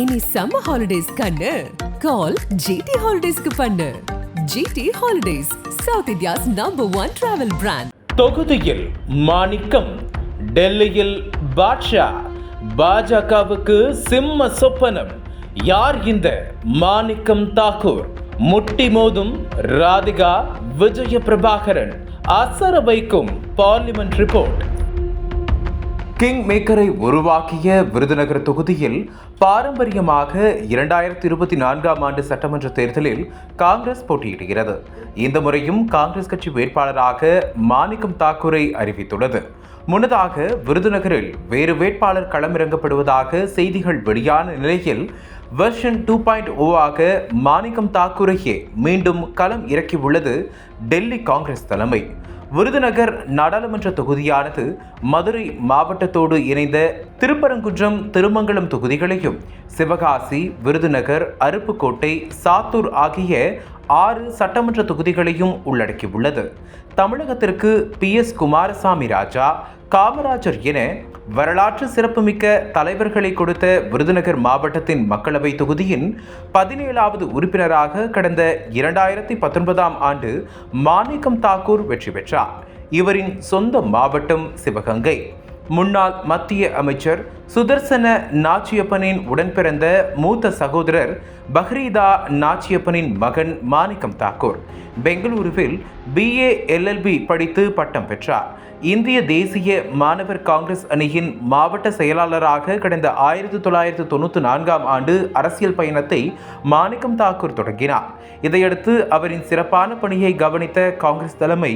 Any summer holidays கண்ணு. கால் GT ஹாலிடேஸ்க்கு பண்ணு. GT holidays south India's number one travel brand தொகுதியில் மாணிக்கம் டெல்லியில் பாட்ஷா பாஜகவுக்கு சிம்ம சொப்பனம். யார் இந்த மாணிக்கம் தாக்கூர் முட்டி மோதும் ராதிகா விஜய பிரபாகரன் அசர வைக்கும் பார்லிமெண்ட் ரிப்போர்ட் கிங் மேக்கரை உருவாக்கிய விருதுநகர் தொகுதியில் பாரம்பரியமாக இரண்டாயிரத்தி இருபத்தி நான்காம் ஆண்டு சட்டமன்ற தேர்தலில் காங்கிரஸ் போட்டியிடுகிறது. இந்த முறையும் காங்கிரஸ் கட்சி வேட்பாளராக மாணிக்கம் தாக்கூரை அறிவித்துள்ளது. முன்னதாக விருதுநகரில் வேறு வேட்பாளர் களமிறங்கப்படுவதாக செய்திகள் வெளியான நிலையில் வெர்ஷன் டூ பாயிண்ட் ஓ ஆக மாணிக்கம் தாக்கூரையே மீண்டும் களம் இறக்கியுள்ளது டெல்லி காங்கிரஸ் தலைமை. விருதுநகர் நாடாளுமன்ற தொகுதியானது மதுரை மாவட்டத்தோடு இணைந்த திருப்பரங்குன்றம் திருமங்கலம் தொகுதிகளையும் சிவகாசி விருதுநகர் அருப்புக்கோட்டை சாத்தூர் ஆகிய ஆறு சட்டமன்ற தொகுதிகளையும் உள்ளடக்கியுள்ளது. தமிழகத்திற்கு பி எஸ் குமாரசாமி ராஜா காமராஜர் என வரலாற்று சிறப்புமிக்க தலைவர்களை கொடுத்த விருதுநகர் மாவட்டத்தின் மக்களவை தொகுதியின் பதினேழாவது உறுப்பினராக கடந்த இரண்டாயிரத்தி பத்தொன்பதாம் ஆண்டு மாணிக்கம் தாக்கூர் வெற்றி பெற்றார். இவரின் சொந்த மாவட்டம் சிவகங்கை. முன்னாள் மத்திய அமைச்சர் சுதர்சன நாச்சியப்பனின் உடன்பிறந்த மூத்த சகோதரர் பஹ்ரீதா நாச்சியப்பனின் மகன் மாணிக்கம் தாக்கூர். பெங்களூருவில் பிஏ எல்எல்பி படித்து பட்டம் பெற்றார். இந்திய தேசிய மாணவர் காங்கிரஸ் அணியின் மாவட்ட செயலாளராக கடந்த ஆயிரத்தி தொள்ளாயிரத்து தொண்ணூற்றி நான்காம் ஆண்டு அரசியல் பயணத்தை மாணிக்கம் தாக்கூர் தொடங்கினார். இதையடுத்து அவரின் சிறப்பான பணியை கவனித்த காங்கிரஸ் தலைமை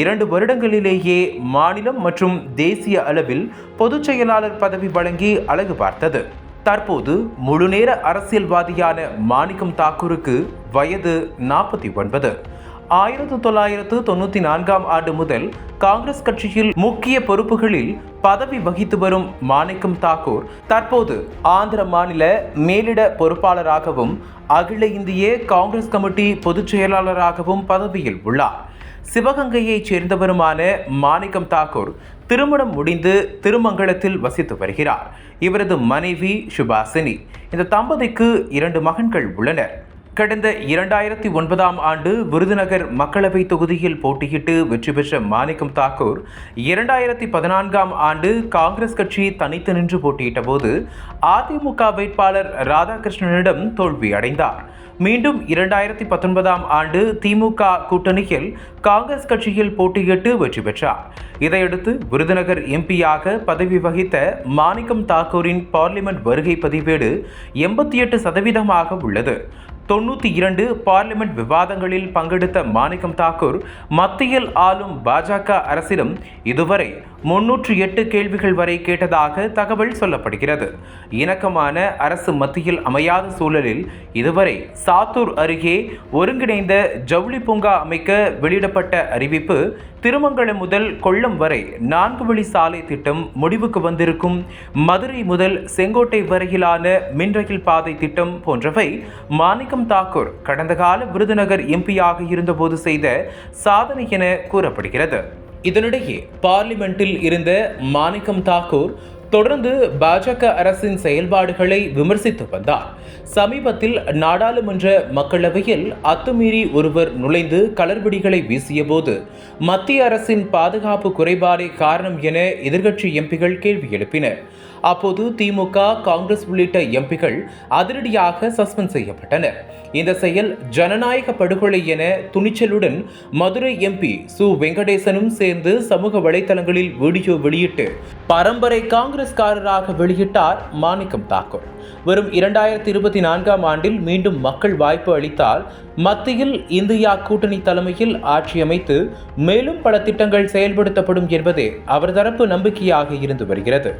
இரண்டு வருடங்களிலேயே மாநிலம் மற்றும் தேசிய அளவில் பொதுச் செயலாளர் பதவி வழங்கி அழகு பார்த்தது. தற்போது முழுநேர அரசியல்வாதியான மாணிக்கம் தாக்கூருக்கு வயது நாற்பத்தி ஒன்பது. ஆயிரத்து தொள்ளாயிரத்து தொண்ணூற்றி நான்காம் ஆண்டு முதல் காங்கிரஸ் கட்சியில் முக்கிய பொறுப்புகளில் பதவி வகித்து வரும் மாணிக்கம் தாக்கூர் தற்போது ஆந்திர மாநில மேலிட பொறுப்பாளராகவும் அகில இந்திய காங்கிரஸ் கமிட்டி பொதுச் செயலாளராகவும் பதவியில் உள்ளார். சிவகங்கையைச் சேர்ந்தவருமான மாணிக்கம் தாக்கூர் திருமணம் முடிந்து திருமங்கலத்தில் வசித்து வருகிறார். இவரது மனைவி சுபாசினி. இந்த தம்பதிக்கு இரண்டு மகன்கள் உள்ளனர். கடந்த இரண்டாயிரத்தி ஒன்பதாம் ஆண்டு விருதுநகர் மக்களவை தொகுதியில் போட்டியிட்டு வெற்றி பெற்ற மாணிக்கம் தாக்கூர் இரண்டாயிரத்தி பதினான்காம் ஆண்டு காங்கிரஸ் கட்சி தனித்து நின்று போட்டியிட்ட போது அதிமுக வேட்பாளர் ராதாகிருஷ்ணனிடம் தோல்வி அடைந்தார். மீண்டும் இரண்டாயிரத்தி பத்தொன்பதாம் ஆண்டு திமுக கூட்டணியில் காங்கிரஸ் கட்சியில் போட்டியிட்டு வெற்றி பெற்றார். இதையடுத்து விருதுநகர் எம்பியாக பதவி வகித்த மாணிக்கம் தாக்கூரின் பார்லிமெண்ட் வருகை பதிவேடு எண்பத்தி எட்டு சதவீதமாக உள்ளது. தொண்ணூற்றி இரண்டு பார்லிமெண்ட் விவாதங்களில் பங்கெடுத்த மாணிக்கம் தாக்கூர் மத்தியில் ஆளும் பாஜக அரசிடம் இதுவரை முன்னூற்று எட்டு கேள்விகள் வரை கேட்டதாக தகவல் சொல்லப்படுகிறது. இணக்கமான அரசு மத்தியில் அமையாத சூழலில் இதுவரை சாத்தூர் அருகே ஒருங்கிணைந்த ஜவுளி பூங்கா அமைக்க வெளியிடப்பட்ட அறிவிப்பு திருமங்கலம் முதல் கொல்லம் வரை நான்கு வழி சாலை திட்டம் முடிவுக்கு வந்திருக்கும். மதுரை முதல் செங்கோட்டை வரையிலான மின்ரயில் பாதை திட்டம் போன்றவை மாணிக்கம் தாக்கூர் கடந்த கால விருதுநகர் எம்பியாக இருந்தபோது செய்த சாதனை என கூறப்படுகிறது. இதனிடையே பார்லிமெண்டில் இருந்த மாணிக்கம் தாக்கூர் தொடர்ந்து பாஜக அரசின் செயல்பாடுகளை விமர்சித்து வந்தார். சமீபத்தில் நாடாளுமன்ற மக்களவையில் அத்துமீறி ஒருவர் நுழைந்து கலர்பிடிகளை வீசியபோது மத்திய அரசின் பாதுகாப்பு குறைபாடே காரணம் என எதிர்க்கட்சி எம்பிகள் கேள்வி எழுப்பினர். அப்போது திமுக காங்கிரஸ் உள்ளிட்ட எம்பிகள் அதிரடியாக சஸ்பெண்ட் செய்யப்பட்டனர். இந்த செயல் ஜனநாயக படுகொலை என துணிச்சலுடன் மதுரை எம்பி சு. வெங்கடேசனும் சேர்ந்து சமூக வலைதளங்களில் வீடியோ வெளியிட்டு பரம்பரை காங்கிரஸ்காரராக வெளியிட்டார் மாணிக்கம் தாக்கூர். வரும் இரண்டாயிரத்தி இருபத்தி நான்காம் ஆண்டில் மீண்டும் மக்கள் வாய்ப்பு அளித்தால் மத்தியில் இந்தியா கூட்டணி தலைமையில் ஆட்சி அமைத்து மேலும் பல திட்டங்கள் செயல்படுத்தப்படும் என்பதே அவர் தரப்பு நம்பிக்கையாக இருந்து வருகிறது.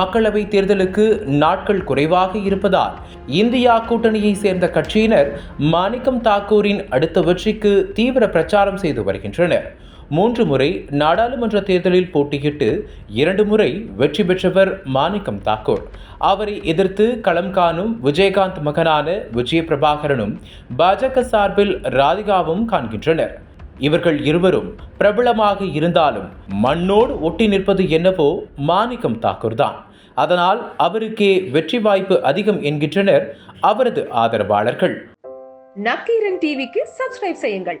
மக்களவை தேர்தலுக்கு நாட்கள் குறைவாக இருப்பதால் இந்தியா கூட்டணியை சேர்ந்த கட்சியினர் மாணிக்கம் தாக்கூரின் அடுத்த வெற்றிக்கு தீவிர பிரச்சாரம் செய்து வருகின்றனர். மூன்று முறை நாடாளுமன்ற தேர்தலில் போட்டியிட்டு இரண்டு முறை வெற்றி பெற்றவர் மாணிக்கம் தாக்கூர். அவரை எதிர்த்து களம் காணும் விஜயகாந்த் மகனான விஜயபிரபாகரனும் பாஜக சார்பில் ராதிகாவும் காண்கின்றனர். இவர்கள் இருவரும் பிரபலமாக இருந்தாலும் மண்ணோடு ஒட்டி நிற்பது என்னவோ மாணிக்கம் தாக்கூர் தான் அதனால் அவருக்கே வெற்றி வாய்ப்பு அதிகம் என்கின்றனர் அவரது ஆதரவாளர்கள். நக்கீரன் டிவிக்கு சப்ஸ்கிரைப் செய்யுங்கள்.